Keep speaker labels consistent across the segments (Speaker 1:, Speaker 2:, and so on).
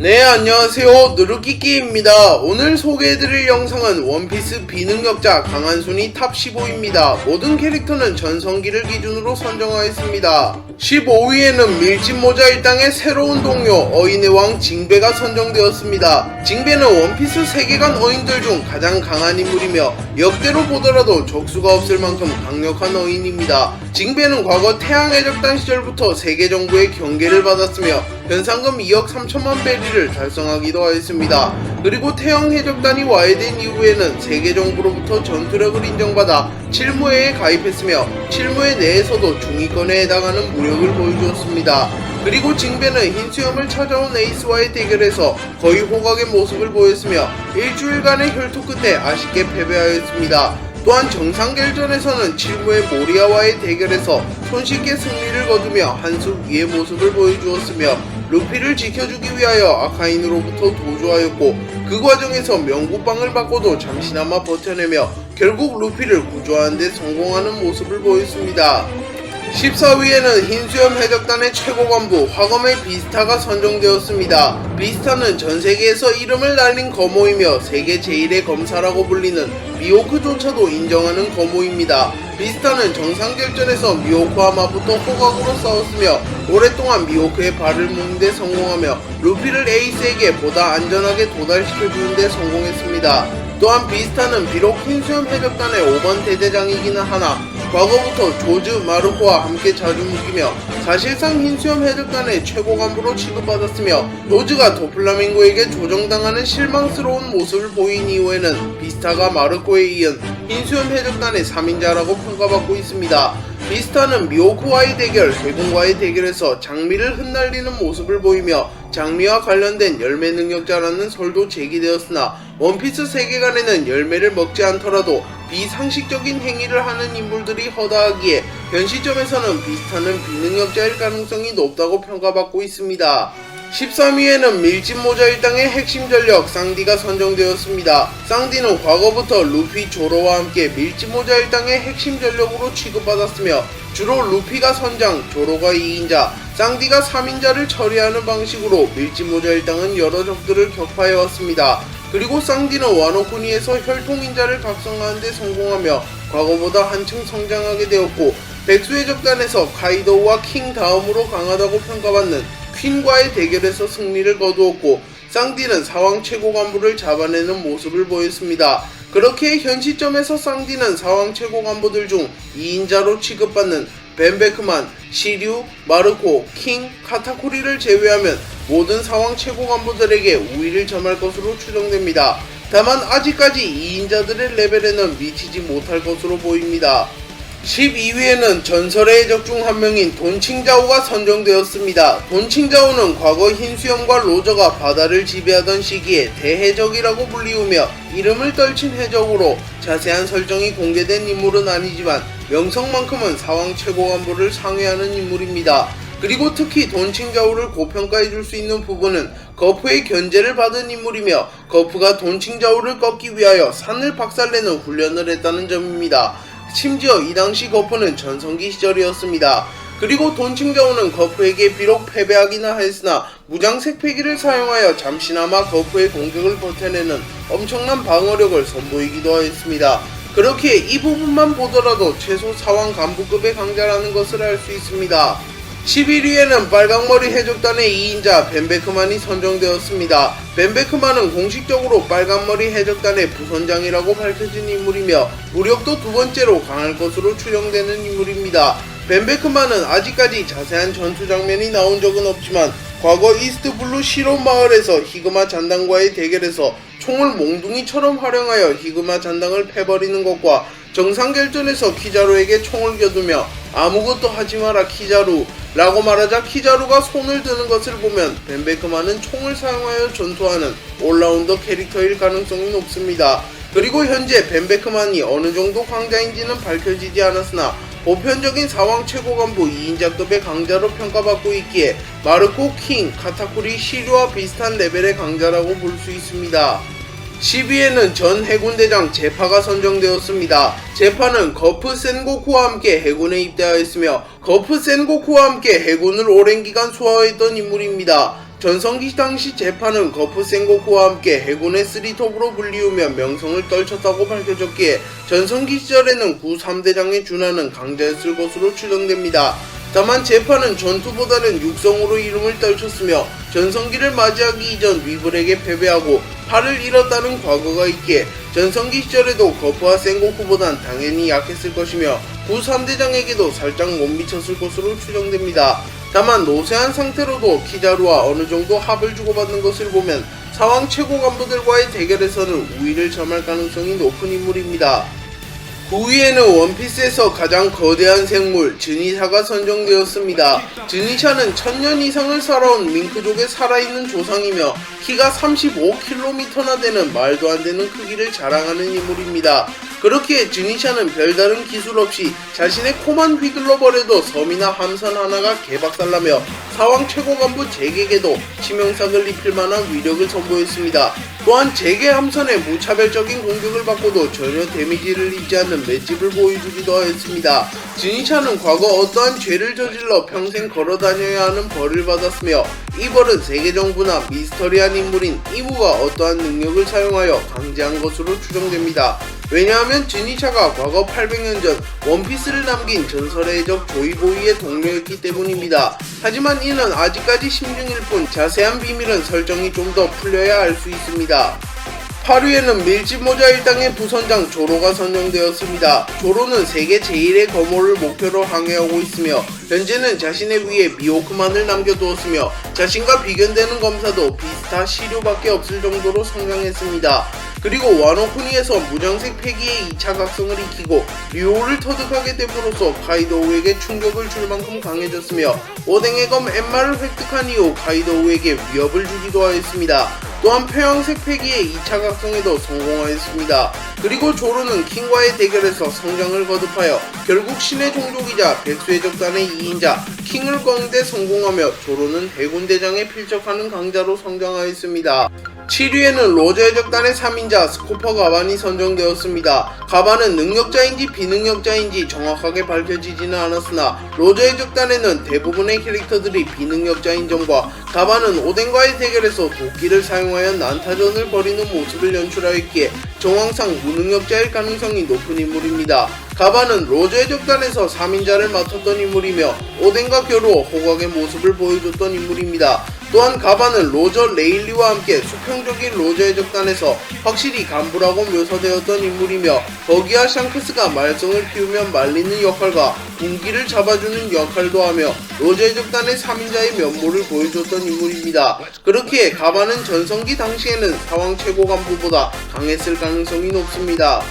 Speaker 1: 네 안녕하세요. 누르끼끼입니다. 오늘 소개해드릴 영상은 원피스 비능력자 강한순이 탑 15입니다. 모든 캐릭터는 전성기를 기준으로 선정하였습니다. 15위에는 밀짚모자 일당의 새로운 동료 어인의 왕 징베가 선정되었습니다. 징베는 원피스 세계관 어인들 중 가장 강한 인물이며 역대로 보더라도 적수가 없을 만큼 강력한 어인입니다. 징베는 과거 태양해적단 시절부터 세계 정부의 경계를 받았으며 현상금 2억 3천만 베리를 달성하기도 하였습니다. 그리고 태양 해적단이 와해된 이후에는 세계 정부로부터 전투력을 인정받아 칠무회에 가입했으며 칠무회 내에서도 중위권에 해당하는 무력을 보여주었습니다. 그리고 징베는 흰 수염을 찾아온 에이스와의 대결에서 거의 호각의 모습을 보였으며 일주일간의 혈투 끝에 아쉽게 패배하였습니다. 또한 정상결전에서는 칠무의 모리아와의 대결에서 손쉽게 승리를 거두며 한수 위의 모습을 보여주었으며 루피를 지켜주기 위하여 아카인으로부터 도주하였고 그 과정에서 명구빵을 받고도 잠시나마 버텨내며 결국 루피를 구조하는 데 성공하는 모습을 보였습니다. 14위에는 흰수염 해적단의 최고 간부 화검의 비스타가 선정되었습니다. 비스타는 전 세계에서 이름을 날린 거모이며 세계 제1의 검사라고 불리는 미호크조차도 인정하는 거모입니다. 비스타는 정상결전에서 미호크와 마부터 호각으로 싸웠으며 오랫동안 미호크의 발을 묶는 데 성공하며 루피를 에이스에게 보다 안전하게 도달시켜주는 데 성공했습니다. 또한 비스타는 비록 흰수염 해적단의 5번 대대장이기는 하나 과거부터 조즈 마르코와 함께 자주 묶이며 사실상 흰수염 해적단의 최고 간부로 취급받았으며 조즈가 도플라밍고에게 조정당하는 실망스러운 모습을 보인 이후에는 비스타가 마르코에 이은 흰수염 해적단의 3인자라고 평가받고 있습니다. 비스타는 미호크와의 대결, 해군과의 대결에서 장미를 흩날리는 모습을 보이며 장미와 관련된 열매 능력자라는 설도 제기되었으나 원피스 세계관에는 열매를 먹지 않더라도 비상식적인 행위를 하는 인물들이 허다하기에 현 시점에서는 비스타는 비능력자일 가능성이 높다고 평가받고 있습니다. 13위에는 밀짚모자 일당의 핵심 전력 쌍디가 선정되었습니다. 쌍디는 과거부터 루피 조로와 함께 밀짚모자 일당의 핵심 전력으로 취급받았으며 주로 루피가 선장, 조로가 2인자, 쌍디가 3인자를 처리하는 방식으로 밀짚모자 일당은 여러 적들을 격파해왔습니다. 그리고 쌍디는 와노쿠니에서 혈통인자를 각성하는 데 성공하며 과거보다 한층 성장하게 되었고 백수의 적단에서 카이도우와 킹 다음으로 강하다고 평가받는 퀸과의 대결에서 승리를 거두었고 쌍디는 사왕 최고 간부를 잡아내는 모습을 보였습니다. 그렇게 현 시점에서 쌍디는 사왕 최고 간부들 중 2인자로 취급받는 벤베크만, 시류, 마르코, 킹, 카타쿠리를 제외하면 모든 사왕 최고 간부들에게 우위를 점할 것으로 추정됩니다. 다만 아직까지 2인자들의 레벨에는 미치지 못할 것으로 보입니다. 12위에는 전설의 해적 중 한 명인 돈칭자오가 선정되었습니다. 돈칭자오는 과거 흰수염과 로저가 바다를 지배하던 시기에 대해적이라고 불리우며 이름을 떨친 해적으로 자세한 설정이 공개된 인물은 아니지만 명성만큼은 사왕 최고 간부를 상회하는 인물입니다. 그리고 특히 돈칭자오를 고평가해 줄 수 있는 부분은 거프의 견제를 받은 인물이며 거프가 돈칭자오를 꺾기 위하여 산을 박살내는 훈련을 했다는 점입니다. 심지어 이 당시 거프는 전성기 시절이었습니다. 그리고 돈칭자오는 거프에게 비록 패배하기나 하였으나 무장 색패기를 사용하여 잠시나마 거프의 공격을 버텨내는 엄청난 방어력을 선보이기도 하였습니다. 그렇게 이 부분만 보더라도 최소 사왕 간부급의 강자라는 것을 알 수 있습니다. 11위에는 빨강머리 해적단의 2인자 벤베크만이 선정되었습니다. 벤베크만은 공식적으로 빨강머리 해적단의 부선장이라고 밝혀진 인물이며 무력도 두 번째로 강할 것으로 추정되는 인물입니다. 벤베크만은 아직까지 자세한 전투 장면이 나온 적은 없지만 과거 이스트블루 시론 마을에서 히그마 잔당과의 대결에서 총을 몽둥이처럼 활용하여 히그마 잔당을 패버리는 것과 정상결전에서 키자루에게 총을 겨두며 아무것도 하지 마라 키자루 라고 말하자 키자루가 손을 드는 것을 보면 벤베크만은 총을 사용하여 전투하는 올라운더 캐릭터일 가능성이 높습니다. 그리고 현재 벤베크만이 어느 정도 강자인지는 밝혀지지 않았으나 보편적인 사왕 최고 간부 2인자급의 강자로 평가받고 있기에 마르코 킹, 카타쿠리, 시류와 비슷한 레벨의 강자라고 볼 수 있습니다. 10위에는 전 해군대장 제파가 선정되었습니다. 제파는 거프 센고쿠와 함께 해군에 입대하였으며 거프 센고쿠와 함께 해군을 오랜 기간 수호했던 인물입니다. 전성기 당시 재판은 거프 센고쿠와 함께 해군의 쓰리톱으로 불리우며 명성을 떨쳤다고 밝혀졌기에 전성기 시절에는 구 3대장에 준하는 강자였을 것으로 추정됩니다. 다만 재판은 전투보다는 육성으로 이름을 떨쳤으며 전성기를 맞이하기 이전 위불에게 패배하고 팔을 잃었다는 과거가 있기에 전성기 시절에도 거프와 센고쿠보단 당연히 약했을 것이며 구 3대장에게도 살짝 못 미쳤을 것으로 추정됩니다. 다만 노쇠한 상태로도 키자루와 어느 정도 합을 주고받는 것을 보면 사왕 최고 간부들과의 대결에서는 우위를 점할 가능성이 높은 인물입니다. 9위에는 원피스에서 가장 거대한 생물 드니샤가 선정되었습니다. 드니샤는 천년 이상을 살아온 밍크족의 살아있는 조상이며 키가 35km나 되는 말도 안 되는 크기를 자랑하는 인물입니다. 그렇기에 드니샤는 별다른 기술 없이 자신의 코만 휘둘러 버려도 섬이나 함선 하나가 개박살나며 사왕 최고 간부 제게에도 치명상을 입힐 만한 위력을 선보였습니다. 또한 제게 함선의 무차별적인 공격을 받고도 전혀 데미지를 입지 않는 맷집을 보여주기도 하였습니다. 드니샤는 과거 어떠한 죄를 저질러 평생 걸어 다녀야 하는 벌을 받았으며 이 벌은 세계 정부나 미스터리한 인물인 이브가 어떠한 능력을 사용하여 강제한 것으로 추정됩니다. 왜냐하면 지니샤가 과거 800년 전 원피스를 남긴 전설의 해적 조이보이의 동료였기 때문입니다. 하지만 이는 아직까지 심중일 뿐 자세한 비밀은 설정이 좀 더 풀려야 알 수 있습니다. 8위에는 밀짚모자 일 당의 부선장 조로가 선정되었습니다. 조로는 세계 제1의 거모를 목표로 항해하고 있으며 현재는 자신의 위에 미호크만을 남겨두었으며 자신과 비견되는 검사도 비스타 시류밖에 없을 정도로 성장했습니다. 그리고 와노쿠니에서 무장색 폐기의 2차 각성을 익히고 류오를 터득하게 됨으로써 카이도우에게 충격을 줄 만큼 강해졌으며 오뎅의 검 엠마를 획득한 이후 카이도우에게 위협을 주기도 하였습니다. 또한 표양색 폐기의 2차 각성에도 성공하였습니다. 그리고 조로는 킹과의 대결에서 성장을 거듭하여 결국 신의 종족이자 백수의 적단의 2인자 킹을 꺾는데 성공하며 조로는 해군 대장에 필적하는 강자로 성장하였습니다. 7위에는 로저의 적단의 3인자 스코퍼 가반이 선정되었습니다. 가반은 능력자인지 비능력자인지 정확하게 밝혀지지는 않았으나 로저의 적단에는 대부분의 캐릭터들이 비능력자인 점과 가반은 오덴과의 대결에서 도끼를 사용하여 난타전을 벌이는 모습을 연출하였기에 정황상 무능력자일 가능성이 높은 인물입니다. 가반은 로저의 적단에서 3인자를 맡았던 인물이며 오덴과 겨루어 호각의 모습을 보여줬던 인물입니다. 또한 가반은 로저 레일리와 함께 수평적인 로저의 적단에서 확실히 간부라고 묘사되었던 인물이며 버기와 샹크스가 말썽을 피우면 말리는 역할과 군기를 잡아주는 역할도 하며 로저의 적단의 3인자의 면모를 보여줬던 인물입니다. 그렇기에 가반은 전성기 당시에는 사왕 최고 간부보다 강했을 가능성이 높습니다.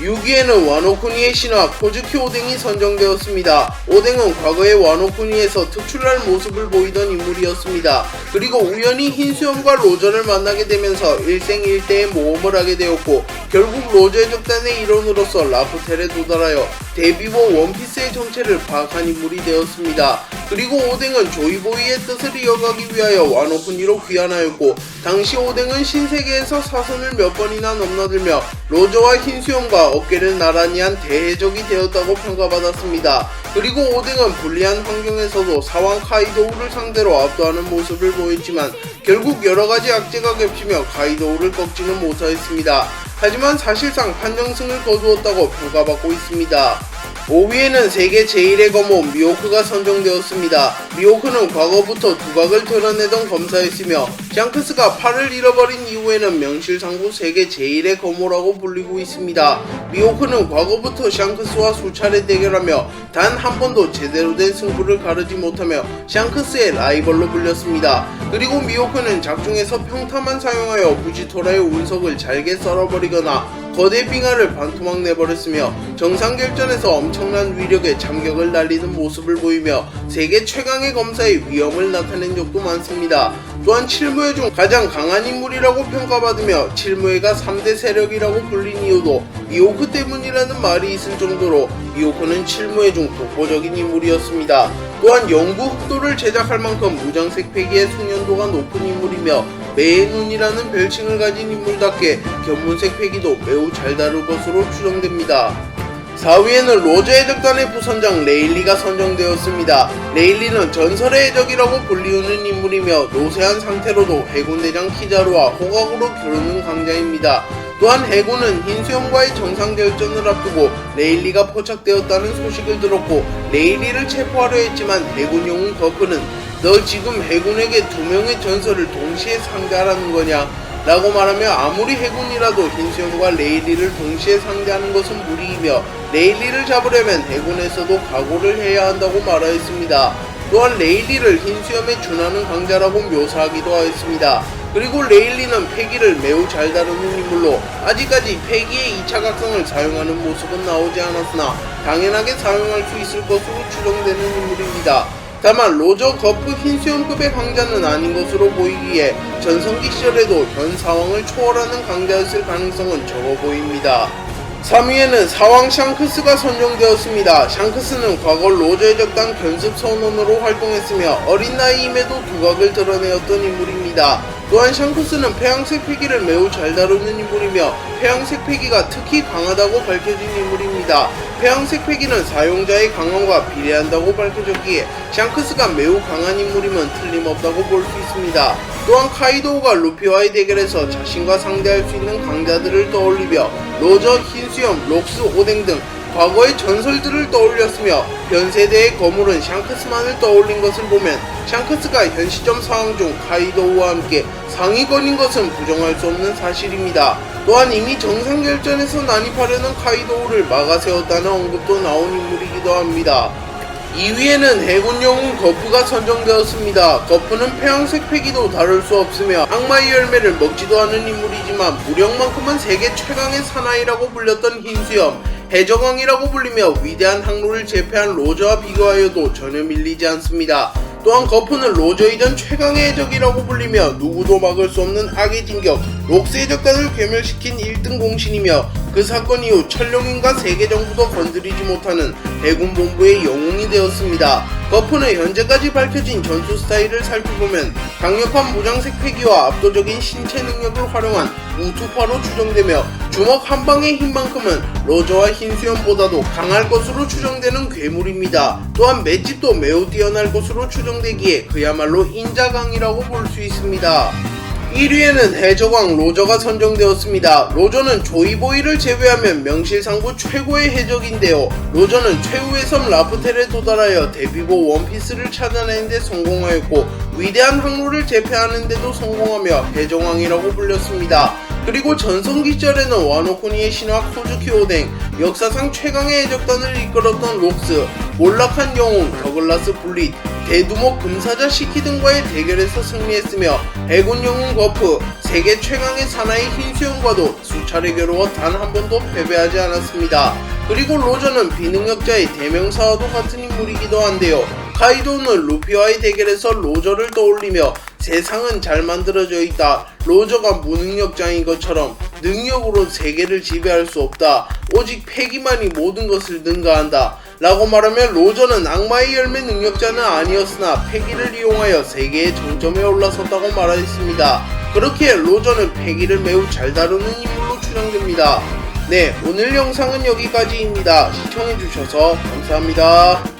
Speaker 1: 6위에는 와노쿠니의 신화 코즈키 오뎅이 선정되었습니다. 오뎅은 과거의 와노쿠니에서 특출날 모습을 보이던 인물이었습니다. 그리고 우연히 흰수염과 로저를 만나게 되면서 일생일대의 모험을 하게 되었고 결국 로저의 적단의 일원으로서 라프텔에 도달하여 데뷔보 원피스의 정체를 파악한 인물이 되었습니다. 그리고 오뎅은 조이보이의 뜻을 이어가기 위하여 와노쿠니로 귀환하였고 당시 오뎅은 신세계에서 사선을 몇 번이나 넘나들며 로저와 흰수염과 어깨를 나란히 한 대해적이 되었다고 평가받았습니다. 그리고 오뎅은 불리한 환경에서도 사왕 카이도우를 상대로 압도하는 모습을 보였지만 결국 여러가지 악재가 겹치며 카이도우를 꺾지는 못하였습니다. 하지만 사실상 판정승을 거두었다고 평가받고 있습니다. 5위에는 세계 제1의 검호 미호크가 선정되었습니다. 미호크는 과거부터 두각을 드러내던 검사였으며 샹크스가 팔을 잃어버린 이후에는 명실상부 세계 제1의 검호라고 불리고 있습니다. 미호크는 과거부터 샹크스와 수차례 대결하며 단 한 번도 제대로 된 승부를 가르지 못하며 샹크스의 라이벌로 불렸습니다. 그리고 미호크는 작중에서 평타만 사용하여 부지토라의 운석을 잘게 썰어버리거나 거대 빙하를 반토막 내버렸으며 정상결전에서 엄청난 위력의 참격을 날리는 모습을 보이며 세계 최강의 검사의 위험을 나타낸 적도 많습니다. 또한 칠무회 중 가장 강한 인물이라고 평가받으며 칠무회가 3대 세력이라고 불린 이유도 미호크 때문이라는 말이 있을 정도로 미호크는 칠무회 중 독보적인 인물이었습니다. 또한 영구 흑도를 제작할 만큼 무장색 폐기의 숙련도가 높은 인물이며 매의 눈이라는 별칭을 가진 인물답게 견문색 폐기도 매우 잘 다룰 것으로 추정됩니다. 4위에는 로저 해적단의 부선장 레일리가 선정되었습니다. 레일리는 전설의 해적이라고 불리우는 인물이며 노쇠한 상태로도 해군 대장 키자루와 호각으로 겨루는 강자입니다. 또한 해군은 흰수염과의 정상 결전을 앞두고 레일리가 포착되었다는 소식을 들었고 레일리를 체포하려 했지만 해군 영웅 버프는 너 지금 해군에게 두 명의 전설을 동시에 상대하라는 거냐? 라고 말하며 아무리 해군이라도 흰수염과 레일리를 동시에 상대하는 것은 무리이며 레일리를 잡으려면 해군에서도 각오를 해야 한다고 말하였습니다. 또한 레일리를 흰수염에 준하는 강자라고 묘사하기도 하였습니다. 그리고 레일리는 패기를 매우 잘 다루는 인물로 아직까지 패기의 2차 각성을 사용하는 모습은 나오지 않았으나 당연하게 사용할 수 있을 것으로 추정되는 인물입니다. 다만 로저 거프 흰수염급의 강자는 아닌 것으로 보이기에 전성기 시절에도 현 상황을 초월하는 강자였을 가능성은 적어 보입니다. 3위에는 사왕 샹크스가 선정되었습니다. 샹크스는 과거 로저 해적단 견습 선원으로 활동했으며 어린 나이임에도 두각을 드러내었던 인물입니다. 또한 샹크스는 폐양색 패기를 매우 잘 다루는 인물이며 폐양색 패기가 특히 강하다고 밝혀진 인물입니다. 폐양색 패기는 사용자의 강함과 비례한다고 밝혀졌기에 샹크스가 매우 강한 인물이면 틀림없다고 볼 수 있습니다. 또한 카이도우가 루피와의 대결에서 자신과 상대할 수 있는 강자들을 떠올리며 로저, 흰수염, 록스, 오뎅 등 과거의 전설들을 떠올렸으며 현 세대의 거물은 샹크스만을 떠올린 것을 보면 샹크스가 현 시점 상황 중 카이도우와 함께 상위권인 것은 부정할 수 없는 사실입니다. 또한 이미 정상결전에서 난입하려는 카이도우를 막아세웠다는 언급도 나온 인물이기도 합니다. 2위에는 해군 영웅 거프가 선정되었습니다. 거프는 폐양색 패기도 다룰 수 없으며 악마의 열매를 먹지도 않은 인물이지만 무력만큼은 세계 최강의 사나이라고 불렸던 흰수염, 해적왕이라고 불리며 위대한 항로를 제패한 로저와 비교하여도 전혀 밀리지 않습니다. 또한 거프는 로저 이전 최강의 해적이라고 불리며 누구도 막을 수 없는 악의 진격 록스 해적단을 괴멸시킨 1등 공신이며 그 사건 이후 천룡인과 세계 정부도 건드리지 못하는 해군 본부의 영웅이 되었습니다. 거프는 현재까지 밝혀진 전투 스타일을 살펴보면 강력한 무장색 패기와 압도적인 신체 능력을 활용한 우투파로 추정되며 주먹 한 방의 힘만큼은 로저와 흰수염보다도 강할 것으로 추정되는 괴물입니다. 또한 맷집도 매우 뛰어날 것으로 추정되기에 그야말로 인자강이라고 볼 수 있습니다. 1위에는 해적왕 로저가 선정되었습니다. 로저는 조이보이를 제외하면 명실상부 최고의 해적인데요. 로저는 최후의 섬 라프텔에 도달하여 데뷔고 원피스를 찾아내는 데 성공하였고 위대한 항로를 제패하는 데도 성공하며 해적왕이라고 불렸습니다. 그리고 전성기 시절에는 와노코니의 신화 코즈키 오뎅, 역사상 최강의 해적단을 이끌었던 록스, 몰락한 영웅 더글라스 블릿, 대두목 금사자 시키 등과의 대결에서 승리했으며 해군 영웅 거프, 세계 최강의 사나이 흰수염과도 수차례 겨루어 단 한 번도 패배하지 않았습니다. 그리고 로저는 비능력자의 대명사와도 같은 인물이기도 한데요. 카이도는 루피와의 대결에서 로저를 떠올리며 세상은 잘 만들어져 있다. 로저가 무능력자인 것처럼 능력으로 세계를 지배할 수 없다. 오직 패기만이 모든 것을 능가한다. 라고 말하며 로저는 악마의 열매 능력자는 아니었으나 패기를 이용하여 세계의 정점에 올라섰다고 말하였습니다. 그렇게 로저는 패기를 매우 잘 다루는 인물로 추정됩니다. 네, 오늘 영상은 여기까지입니다. 시청해주셔서 감사합니다.